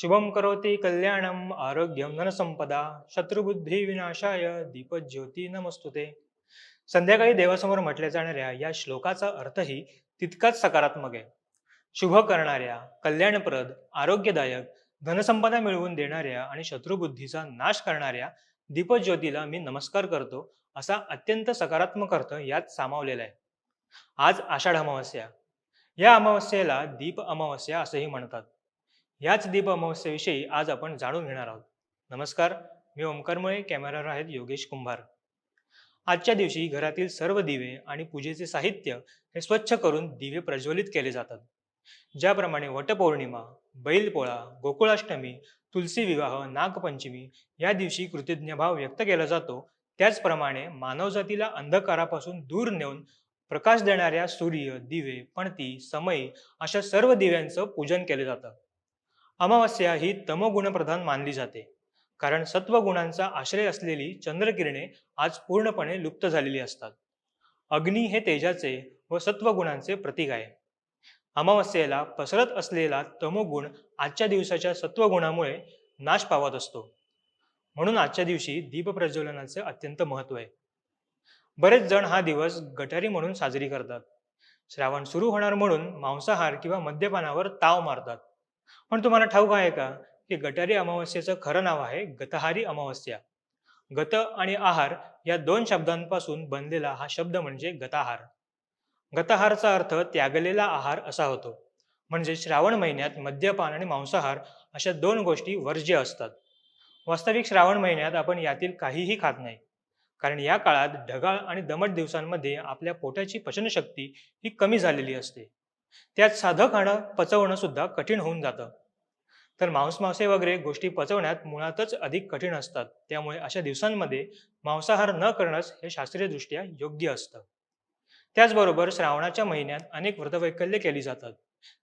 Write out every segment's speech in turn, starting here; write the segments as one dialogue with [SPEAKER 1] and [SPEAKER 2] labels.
[SPEAKER 1] शुभम करोती कल्याणम आरोग्यम धनसंपदा शत्रुबुद्धी विनाशाय दीपज्योती नमस्तुते. संध्याकाळी देवासमोर म्हटल्या जाणाऱ्या या श्लोकाचा अर्थही तितकाच सकारात्मक आहे. शुभ करणाऱ्या कल्याणप्रद आरोग्यदायक धनसंपदा मिळवून देणाऱ्या आणि शत्रुबुद्धीचा नाश करणाऱ्या दीपज्योतीला मी नमस्कार करतो असा अत्यंत सकारात्मक अर्थ यात सामावलेला आहे. आज आषाढ अमावस्या. या अमावस्येला दीप अमावस्या असंही म्हणतात. याच दीप अमावस्येविषयी आज आपण जाणून घेणार आहोत. नमस्कार मी ओंकारमुळे कॅमेरावर आहेत योगेश कुंभार. आजच्या दिवशी घरातील सर्व दिवे आणि पूजेचे साहित्य हे स्वच्छ करून दिवे प्रज्वलित केले जातात. ज्याप्रमाणे वटपौर्णिमा बैलपोळा गोकुळाष्टमी तुलसी विवाह नागपंचमी या दिवशी कृतज्ञभाव व्यक्त केला जातो. त्याचप्रमाणे मानवजातीला अंधकारापासून दूर नेऊन प्रकाश देणाऱ्या सूर्य दिवे पणती समयी अशा सर्व दिव्यांचं पूजन केले जातं. अमावस्या ही तमोगुणप्रधान मानली जाते. कारण सत्वगुणांचा आश्रय असलेली चंद्रकिरणे आज पूर्णपणे लुप्त झालेली असतात. अग्नी हे तेजाचे व सत्वगुणांचे प्रतीक आहे. अमावस्येला पसरत असलेला तमोगुण आजच्या दिवसाच्या सत्वगुणामुळे नाश पावत असतो. म्हणून आजच्या दिवशी दीप प्रज्वलनाचे अत्यंत महत्त्व आहे. बरेच जण हा दिवस गटारी म्हणून साजरी करतात. श्रावण सुरू होणार म्हणून मांसाहार किंवा मद्यपानावर ताव मारतात. पण तुम्हाला ठाऊक आहे का की गटारी अमावस्येचं खरं नाव आहे गतहारी अमावस्या? गत आणि आहार या दोन शब्दांपासून बनलेला हा शब्द म्हणजे गताहार. गताहारचा अर्थ त्यागलेला आहार असा होतो. म्हणजे श्रावण महिन्यात मद्यपान आणि मांसाहार अशा दोन गोष्टी वर्ज्य असतात. वास्तविक श्रावण महिन्यात आपण यातील काहीही खात नाही. कारण या काळात ढगाळ आणि दमट दिवसांमध्ये आपल्या पोटाची पचनशक्ती ही कमी झालेली असते. त्यात साधं खाणं पचवणं सुद्धा कठीण होऊन जातं. तर मांस मासे वगैरे गोष्टी पचवण्यात मुळातच अधिक कठीण असतात. त्यामुळे अशा दिवसांमध्ये मांसाहार न करणंच हे शास्त्रीयदृष्ट्या योग्य असतं. त्याचबरोबर श्रावणाच्या महिन्यात अनेक व्रतवैकल्य केली जातात.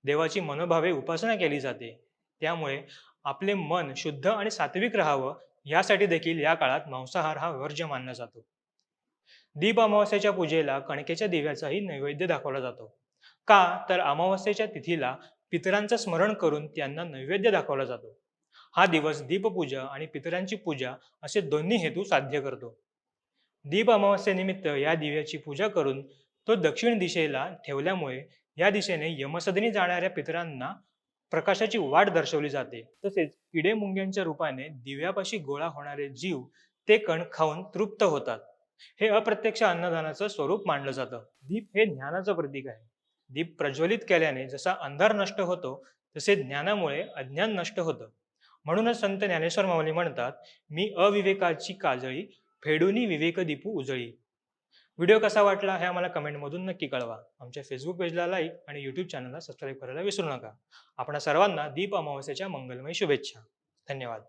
[SPEAKER 1] देवाची मनोभावे उपासना केली जाते. त्यामुळे आपले मन शुद्ध आणि सात्विक राहावं यासाठी देखील या काळात मांसाहार हा वर्ज्य मानला जातो. दीप अमावस्याच्या पूजेला कणकेच्या दिव्याचाही नैवेद्य दाखवला जातो. का तर अमावस्येच्या तिथीला पितरांचं स्मरण करून त्यांना नैवेद्य दाखवला जातो. हा दिवस दीपपूजा आणि पितरांची पूजा असे दोन्ही हेतू साध्य करतो. दीप अमावस्येनिमित्त या दिव्याची पूजा करून तो दक्षिण दिशेला ठेवल्यामुळे या दिशेने यमसदनी जाणाऱ्या पितरांना प्रकाशाची वाट दर्शवली जाते. तसेच किडे मुंग्यांच्या रूपाने दिव्यापाशी गोळा होणारे जीव ते कण खाऊन तृप्त होतात. हे अप्रत्यक्ष अन्नदानाचं स्वरूप मानलं जातं. दीप हे ज्ञानाचं प्रतीक आहे. दीप प्रज्वलित केल्याने जसा अंधार नष्ट होतो तसे ज्ञानामुळे अज्ञान नष्ट होतं. म्हणूनच संत ज्ञानेश्वर माऊली म्हणतात मी अविवेकाची काजळी फेडूनी विवेक दीपू उजळी. व्हिडिओ कसा वाटला हे आम्हाला कमेंटमधून नक्की कळवा. आमच्या फेसबुक पेजला लाईक आणि यूट्यूब चॅनलला सबस्क्राईब करायला विसरू नका. आपण सर्वांना दीप अमावस्याच्या मंगलमय शुभेच्छा. धन्यवाद.